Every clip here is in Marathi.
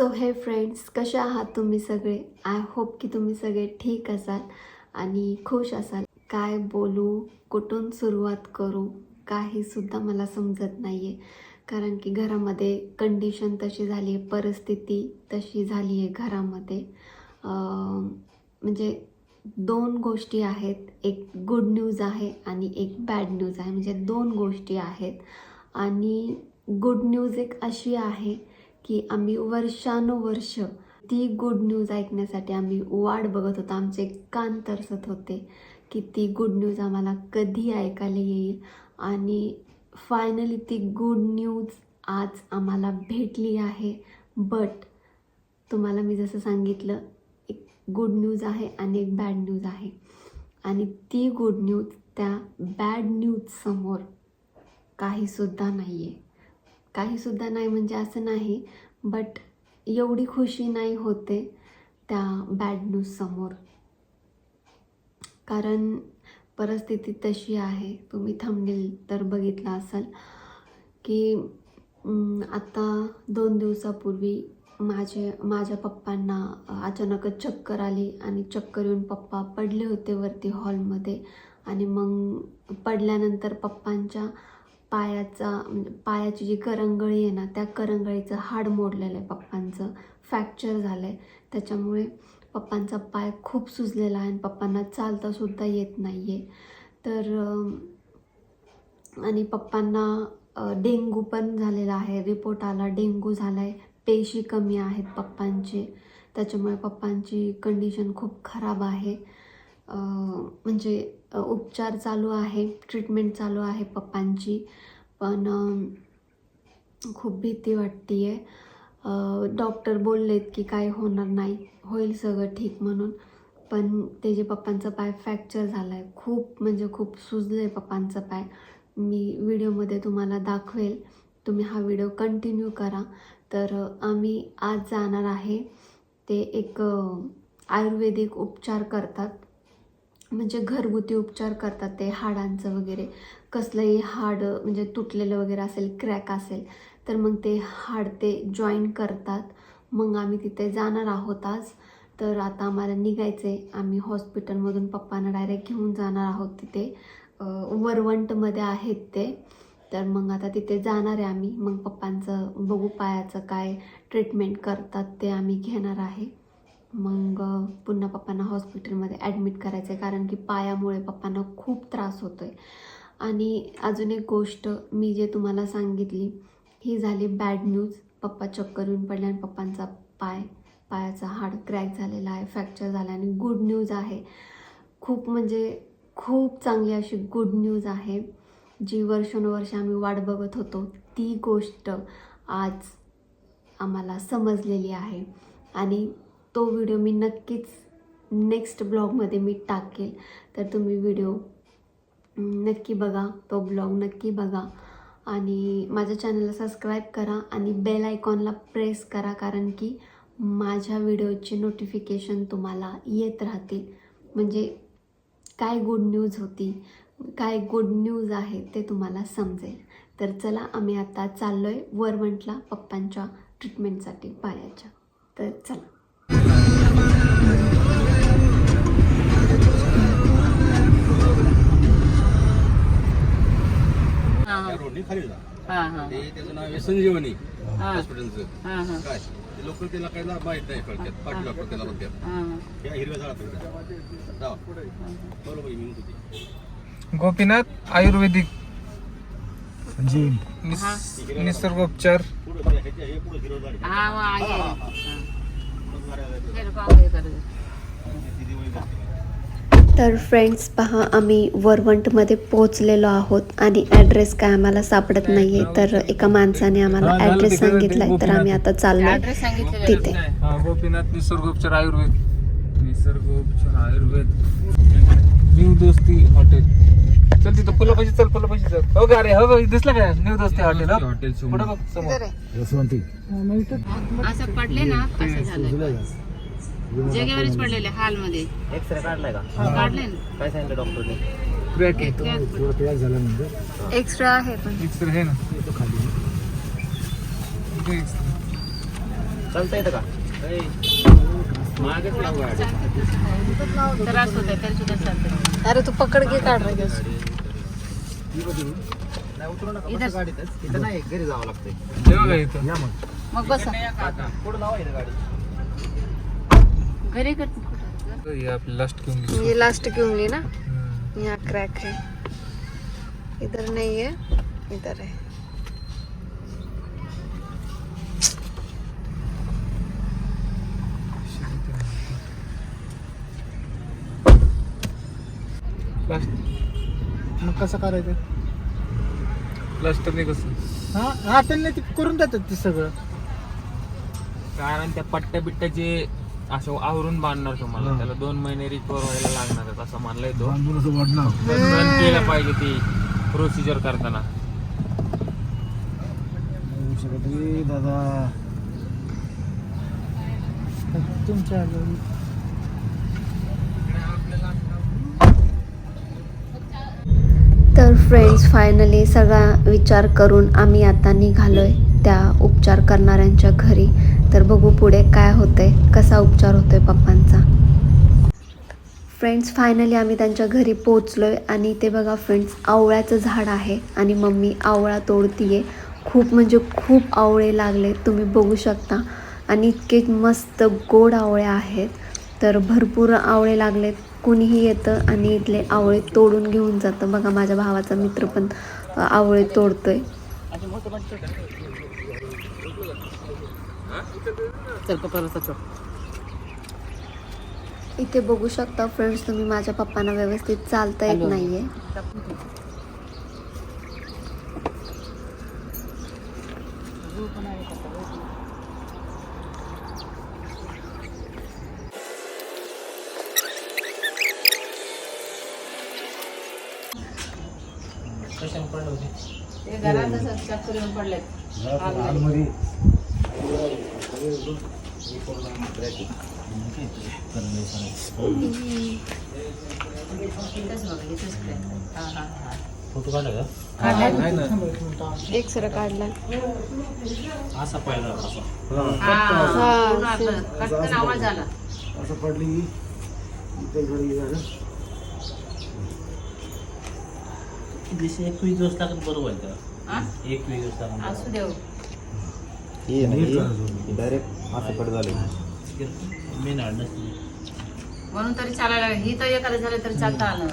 सो हे फ्रेंड्स कसे आहात तुम्ही सगळे? आय होप की तुम्ही सगळे ठीक असाल आणि खुश असाल. काय बोलू कुठून सुरुवात करू काहीसुद्धा मला समजत नाही आहे कारण की घरामध्ये कंडिशन तशी झाली आहे परिस्थिती तशी झाली आहे घरामध्ये म्हणजे दोन गोष्टी आहेत. एक गुड न्यूज आहे आणि एक बॅड न्यूज आहे. म्हणजे दोन गोष्टी आहेत. आणि गुड न्यूज एक अशी आहे की आम्ही वर्षानुवर्ष ती गुड न्यूज ऐकण्यासाठी आम्ही वाट बघत होतो. आमचे कान तरसत होते की ती गुड न्यूज आम्हाला कधी ऐकायला येईल. आणि फायनली ती गुड न्यूज आज आम्हाला भेटली आहे. बट तुम्हाला मी जसं सांगितलं एक गुड न्यूज आहे आणि एक बॅड न्यूज आहे. आणि ती गुड न्यूज त्या बॅड न्यूजसमोर काहीसुद्धा नाही आहे काहीसुद्धा नाही म्हणजे असं नाही. बट एवढी खुशी नाही होते त्या बॅड न्यूजसमोर कारण परिस्थिती तशी आहे. तुम्ही थांबेल तर बघितलं असाल की आत्ता आता दोन दिवसापूर्वी माझे माझ्या पप्पांना अचानकच चक्कर आली आणि चक्कर येऊन पप्पा पडले होते वरती हॉलमध्ये आणि मग पडल्यानंतर पप्पांच्या पायाचा म्हणजे पायाची जी करंगळी आहे ना त्या करंगळीचं हाड मोडलेलं आहे पप्पांचं. फ्रॅक्चर झालं आहे त्याच्यामुळे पप्पांचा पाय खूप सुजलेला आहे आणि पप्पांना चालतासुद्धा येत नाही आहे तर आणि पप्पांना डेंगू पण झालेला आहे. रिपोर्ट आला डेंगू झाला आहे पेशी कमी आहेत पप्पांचे. त्याच्यामुळे पप्पांची कंडिशन खूप खराब आहे. म्हणजे उपचार चालू आहे ट्रीटमेंट चालू आहे पप्पांची. पण खूप भीती वाटते आहे डॉक्टर बोललेत की काय होणार नाही होईल सगळं ठीक म्हणून. पण ते जे पप्पांचा पाय फ्रॅक्चर झाला आहे खूप म्हणजे खूप सुजलं आहे पप्पांचा पाय. मी व्हिडिओमध्ये तुम्हाला दाखवेल. तुम्ही हा व्हिडिओ कंटिन्यू करा. तर आम्ही आज जाणार आहे. ते एक आयुर्वेदिक उपचार करतात. म्हणजे घरगुती उपचार करतात ते हाडांचं वगैरे. कसलंही हाड म्हणजे तुटलेलं वगैरे असेल क्रॅक असेल तर मग ते हाड ते जॉईन करतात. मग आम्ही तिथे जाणार आहोत आज. तर आता आम्हाला निघायचं आहे आम्ही हॉस्पिटलमधून पप्पांना डायरेक्ट घेऊन जाणार आहोत तिथे. वरवंटमध्ये आहेत ते. तर मग आता तिथे जाणार आहे आम्ही. मग पप्पांचं बघू पायाचं काय ट्रीटमेंट करतात ते आम्ही घेणार आहे. मग पुन्हा पप्पांना हॉस्पिटलमध्ये ॲडमिट करायचं आहे कारण की पायामुळे पप्पांना खूप त्रास होतो आहे आणि अजून एक गोष्ट मी जे तुम्हाला सांगितली ही झाली बॅड न्यूज पप्पा चक्कर येऊन पडले आणि पप्पांचा पाय पायाचा हाड क्रॅक झालेला आहे फ्रॅक्चर झाला आणि गुड न्यूज आहे. खूप म्हणजे खूप चांगली अशी गुड न्यूज आहे. जी वर्षानुवर्ष आम्ही वाट बघत होतो ती गोष्ट आज आम्हाला समजलेली आहे. आणि तो व्हिडिओ मी नक्कीच नेक्स्ट ब्लॉगमध्ये मी टाकेल. तर तुम्ही व्हिडिओ नक्की बघा. तो ब्लॉग नक्की बघा. आणि माझ्या चॅनलला सबस्क्राईब करा आणि बेल आयकॉनला प्रेस करा कारण की माझ्या व्हिडिओचे नोटिफिकेशन तुम्हाला येत राहतील. म्हणजे काय गुड न्यूज होती काय गुड न्यूज आहे ते तुम्हाला समजेल. तर चला आम्ही आता चाललो आहे वरवंटला पप्पांच्या ट्रीटमेंटसाठी पायाच्या. तर चला. रोडनी खाली जा हा हा ते त्याचं नाव आहे संजीवनी हा. हॉस्पिटलचं. हा हा. काय? ते लोक त्याला काय ना माहीत नाही कळतात पाटील डॉक्टर त्याला म्हणतात. हा या हिरव्या झाडात जावा. बरोबर मी म्हणतो ते. गोपीनाथ आयुर्वेदिक निस- निसर्गोपचार. पुढं हे हिरवं झाड आहे. हा हा, हा. हा. तर फ्रेंड्स पहा आम्ही वरवंटमध्ये पोहोचलेलो आहोत आणि ॲड्रेस काय आम्हाला सापडत नाही आहे तर एका माणसाने आम्हाला हा, ॲड्रेस सांगितला आहे तर. आम्ही आता चाललो तिथे. हा, Gopinath Nisargopachar Ayurved. Nisargopachar Ayurveda. New Dosti hotel. चल तिथं फुलं पाहिजे चल फुलं पाहिजे चल. हो का रे हो दिसलं का? न्यू दोस्ती हॉटेल हॉटेल पुढे बघ समोर. असं पडले ना असं झालं जागेवरच पडलेले हाल मध्ये एक्सरे काढलाय का? काढले ना. काय सांगितलं डॉक्टरने? क्रॅक आहे. थोडं क्रॅक झाल्यानंतर एक्स्ट्रा आहे पण. एक्सरे आहे ना. तो खाली. इथे. चालता येतं का? मागच लाव गाडी. त्रास होत तरी सुद्धा चालतं अरे तू पकड घे काढ रे गाडीतच. इथं नाही घरी जावं लागतंय. हे मग. मग बसा. पुढं लावायचं गाडी. घरी हे आपली लास्ट घेऊन घेऊ ये लास्ट की उंगली ना. यहाँ क्रैक है। इधर नहीं है इधर है। लास्ट मग कसं करायचं? लास्टरने कसं हा हा त्यांनी ते करून देतात ते सगळं. कारण त्या पट्ट्या बिट्ट्याचे असं आवरून बांधणार तुम्हाला. त्याला दोन महिने रिकवर व्हायला लागणार आहेत असं मानलंय तो रन केलं पाहिजे ती प्रोसिजर करताना. दादा. तुमच्या तर फ्रेंड्स फायनली सगळा विचार करून आम्ही आता निघालोय त्या उपचार करणाऱ्यांच्या घरी. तर बघू पुढे काय होतंय कसा उपचार होतोय पप्पांचा. फ्रेंड्स फायनली आम्ही त्यांच्या घरी पोचलो आहे आणि ते बघा फ्रेंड्स आवळ्याचं झाड आहे आणि मम्मी आवळा तोडतीये. खूप म्हणजे खूप आवळे लागले तुम्ही बघू शकता. आणि इतके मस्त गोड आवळे आहेत. तर भरपूर आवळे लागलेत. कुणीही येतं आणि इथले आवळे तोडून घेऊन जातं. बघा माझ्या भावाचा मित्र पण आवळे तोडतोय. चल पप्पा चल इथे बघू शकता फ्रेंड्स तुम्ही माझ्या पप्पांना व्यवस्थित चालता येत. नाहीये. ते फोटो काढला का नाही ना एक सर काढला असा पाहिला असा हा आवाज आला पडली की इथे झालं एकवीस दिवस लागत बरोबर आहे त्याला? एकवीस दिवस लागत असू देऊ. डायरेक्ट असं झालं म्हणून तरी चालायला ही तर एखादं झालं तरी चालता आलं.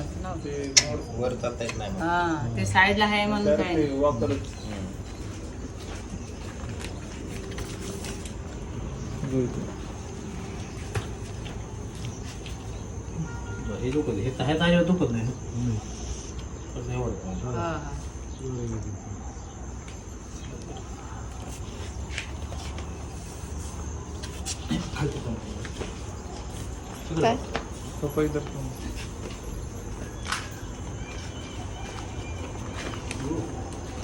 वर चालता येत नाही हा ते साईडला आहे म्हणून काय नाही. हे दुखत हे हे ताजेवर दुखत नाही फक्त एवढं. हा, हा. काय पपई तर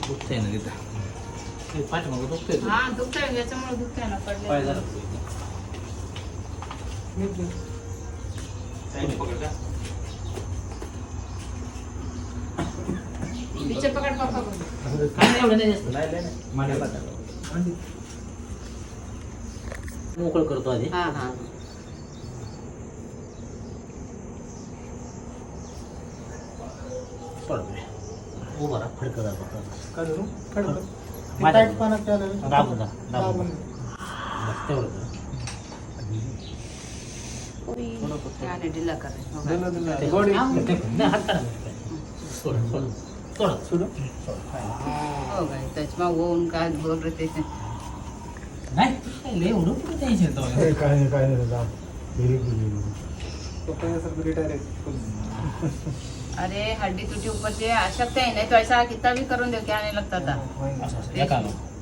दुखतंय ना तिथं हे पाठीमागं दुखतंय. हा दुखतंय याच्यामुळे दुखतंय ना पाय साईडने पकड पप्पा. काय नाही एवढं नाही जास्त. नाही, नाही, नाही. मांडीवर टाका. मोकळं करतो आधी हा हा पडतोय उभा राहा फडकं दाबा काय करू? फडकं. ते माझ्या- टाईट पाण्यात त्याला दाबून जा दाबून दाबून. जा. बस तेवढं करा. त्याने ढिला कर हो का? दिलं दिलं ते- गोडी हा, ते- नाही, हात काढा. सोड, सोड. सोड. सोडू? हो काय त्याच्या होऊन काय बोल ते नाही, एवढं कुठं काय काय दादा आहे अरे हड्डी तुटी ऊपर से अशक्त है नहीं. तो ऐसा कितना भी करून दे क्या नहीं लगता था.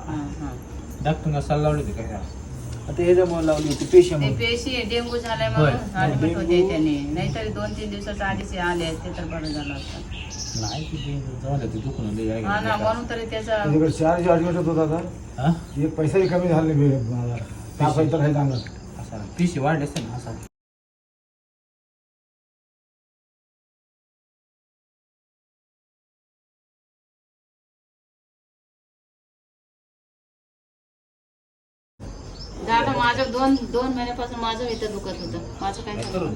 हाँ, हाँ. डॉक्टरने सल्ला लावली होती काय आता ह्याच्यामुळे लावली होती पेशा ते पेशी डेंगू झालाय. म्हणून ऍडमिट होते त्याने. नाहीतरी दोन तीन दिवसाच्या आधीच आले असते तर बरं झालं असतं नाही किती झालं ते दुखून लय आहे. हा ना म्हणून तरी त्याचा त्याच्याकडे चार चार्जमेंट होता दादा हा? एक पैसाही कमी झाला नाही बे- मला तापायचं तर आहे चांगलं असा पिशी वाढले असेल ना असा. दादा माझं दोन दोन महिन्यापासून माझं इथं दुखत होतं. माझं काय काय झालं? करू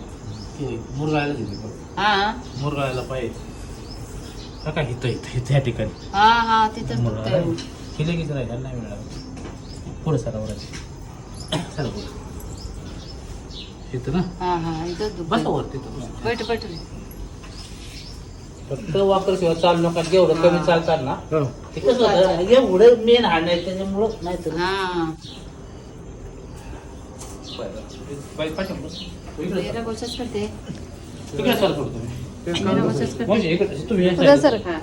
ते मुरगाळायला दिली बघ. हा? मुरगाळायला पाहिजे. हा काय हिथं इथं इथं या ठिकाणी. हा हा दुखतंय हे लगेच राहिलं नाही मिळालं पुढं सरा वरायचं सरा पुढं. इथं ना? हा हा इथंच बसा दुखतंय वर तिथं बैठ बैठ रे. फक्त वापर किंवा चालू नका जेवढं कमी चालतात ना ते कसं होतं एवढं मेन हाड नाही त्याच्यामुळं नाही तर हा. इकडे तेरा गोष्टच करते? इकडे सर थोडं तुम्ही. तेरा गोष्टच करते म्हणजे इकडे तुम्ही पुढं सर हा.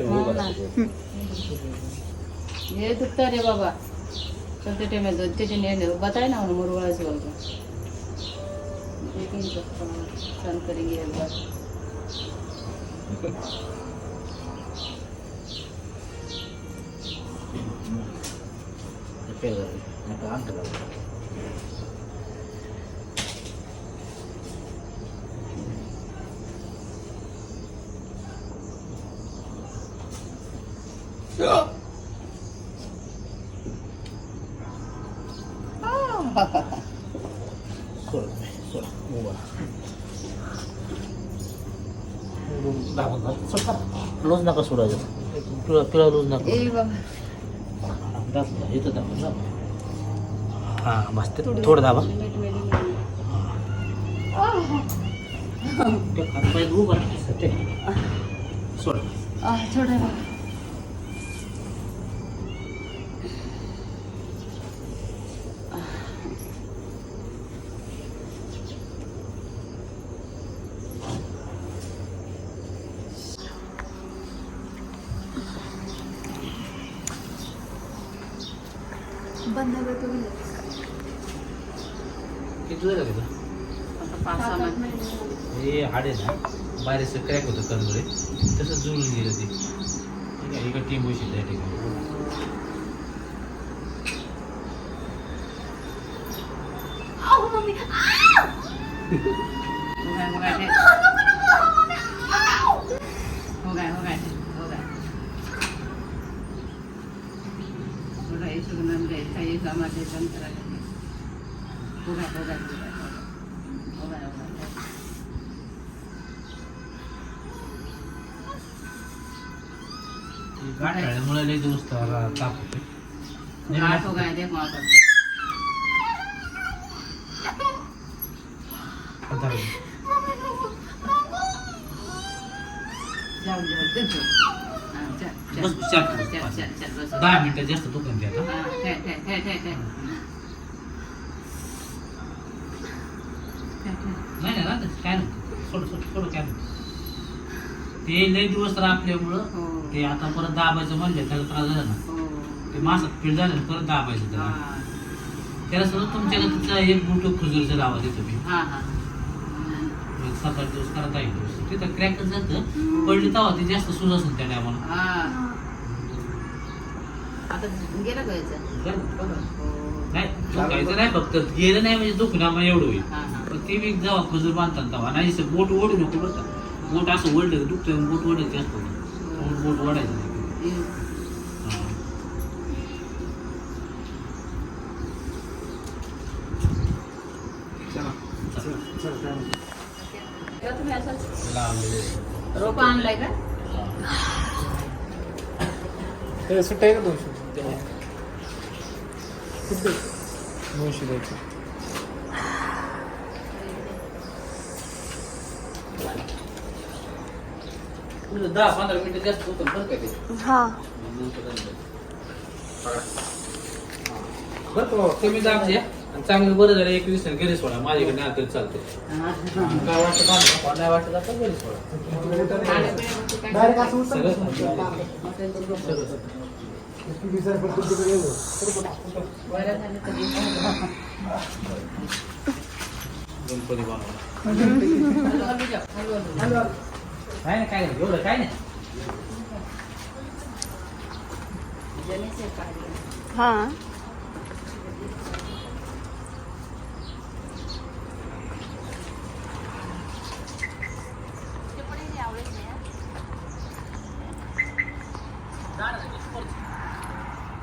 उभा राहा. दुखता रे बाबा चलते टे त्याचे ने बताए ना म्हणून मुरवाड़ा बोलतो करेंगे एक बार पेर झाली. नका अंग लावू. सोड, सोड, उभा. दाबून धर. सोड का? लूज नका सोडायचं पिळा पिळा लूज नका ए बाबा दाब, इथं दाब, दाब. हा मस्त थोडं दाबा ते हातपाय उभा राहायचं, ते. सोड आ थोड़ा बाबा बंद करतो किती झालं तिथं आता पाच सहा महिने हे हाड आहे ना बाहेरचं क्रॅक होतं कणमुळे तसं जुळून गेलं ते ठीक आहे इकडे टीम बसली त्या ठिकाणी हो गया हो गया हो गया हो गया हो गया हो गया इस नाम गए था ये हमारे दम करा लेंगे हो गया हो बस चल चार चल चल चल बस. दहा मिनिटं जास्त दुकान द्या नाही नाही राहते काय सोड सोड सोड काय ते लई दिवस राखल्यामुळं हो. ते आता परत दाबायचं म्हणलं त्याला त्रास झाला. ना ते मासात पीठ झालं ना, परत दाबायचं त्याला. हाँ त्याला सगळं तुमच्याकडे तिथं एक बुटो खुजूरचं लावा देतो मी. एक सात आठ दिवस करता येईल तिथं क्रॅकच जातं पडली तेव्हा ते जास्त सुज असेल त्या टायमाला. हाँ. आता गेला जायचं नाही दुखायचं नाही फक्त. गेलं नाही म्हणजे दुखणार एवढं होईल. हा हा. पण ते मी जेव्हा खजूर बांधतात तेव्हा. नाही असं बोट ओढू नको बरं का. बोट असं ओढलं की दुखतं बोट ओढायचं जास्त होतं. बोट ओढायचं नाही हा. तेव्हा तुम्ही असं लावलेलं. रोप आणलाय का ते सुट्टा आहे का दोनशे किती दोनशे द्यायचे दहा पंधरा मिनिटं जास्त होतं बरं का ते? हा. बरं का बाबा, कमी दाब द्या आणि चांगलं बरं झालं एक दिवसाने घरी सोडा माझ्याकडे नाही तरी चालते काय वाटतं बांधा, नाही वाटत आता घरी सोडा डायरेक्ट असं सगळं उचलतं. किती दिवसाला पण तुमच्याकडे येऊ. गणपती बनवला काय नाही काय नाही एवढं काय नाही हा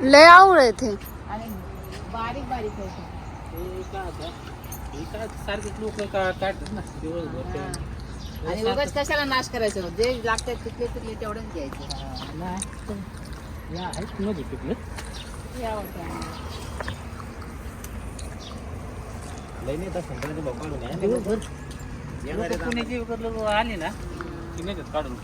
लय आवड येते आणि बारीक बारीक आहे ते. हे काय आता? हे काय सारखेच लोक काढतात ना दिवसभर. ते. आणि उगाच कशाला नाश करायचं? जे लागतात तिथले तिथले तेवढंच घ्यायचं. या आहेत मध्ये पिकले या वाटतं. पुण्याची विकत लोक आले ना की नाही काढून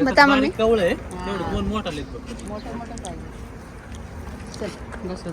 बता मम्मी. कवळं आहे तेवढं दोन मोठा लेत फक्त मोठं मोठं पाहिजे चल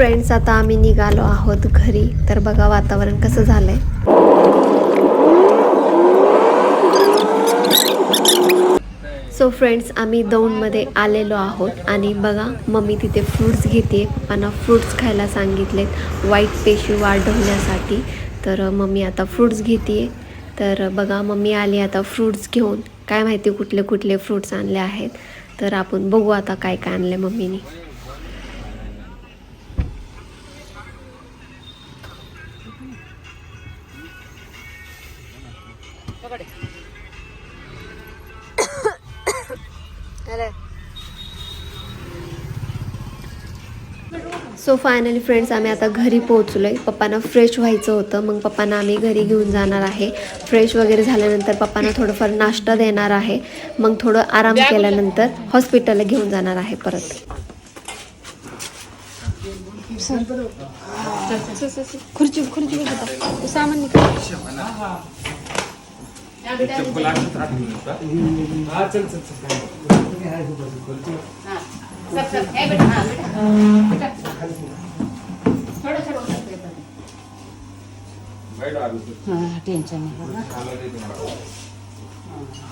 फ्रेंड्स आता आम्ही निघालो आहोत घरी. तर बघा वातावरण कसं झालंय. सो फ्रेंड्स आम्ही दौंडमध्ये आलेलो आहोत आणि बघा मम्मी तिथे फ्रूट्स घेते पप्पांना फ्रूट्स खायला सांगितलेत वाईट पेशी वाढवण्यासाठी. तर मम्मी आता फ्रूट्स घेते तर बघा मम्मी आली आता फ्रूट्स घेऊन. काय माहिती कुठले कुठले फ्रूट्स आणले आहेत. तर आपण बघू आता काय काय आणले मम्मीने. सो फायनली फ्रेंड्स आम्ही आता घरी पोहोचलो आहे पप्पांना फ्रेश व्हायचं होतं. मग पप्पांना आम्ही घरी घेऊन जाणार आहे. फ्रेश वगैरे झाल्यानंतर पप्पांना थोडंफार नाश्ता देणार आहे. मग थोडं आराम केल्यानंतर हॉस्पिटलला घेऊन जाणार आहे परत. खुर्ची खुर्ची सामान हा चल चल चल हा. Sir, sir. ए, बेटा, हा, बेटा. बेटा. थोडं थोडं उचल ते पण. हा, टेन्शन नाही बघा.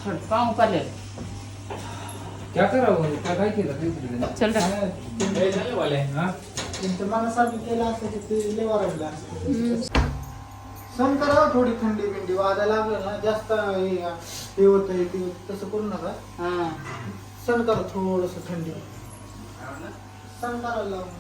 थोडं पाहून पडले क्या करावं काय काय केलं काय केलं चल रे. हे झालं वाले, हा? त्यांच्या मनासाठी केलं असतं की ते लय वारायला असतं सण करा थोडी थंडी बिंडी वाजायला लागलं ना जास्त हे हे होतं हे ते होतं, तसं करू नका हा सण करा थोडस थंडी Isang karo lang.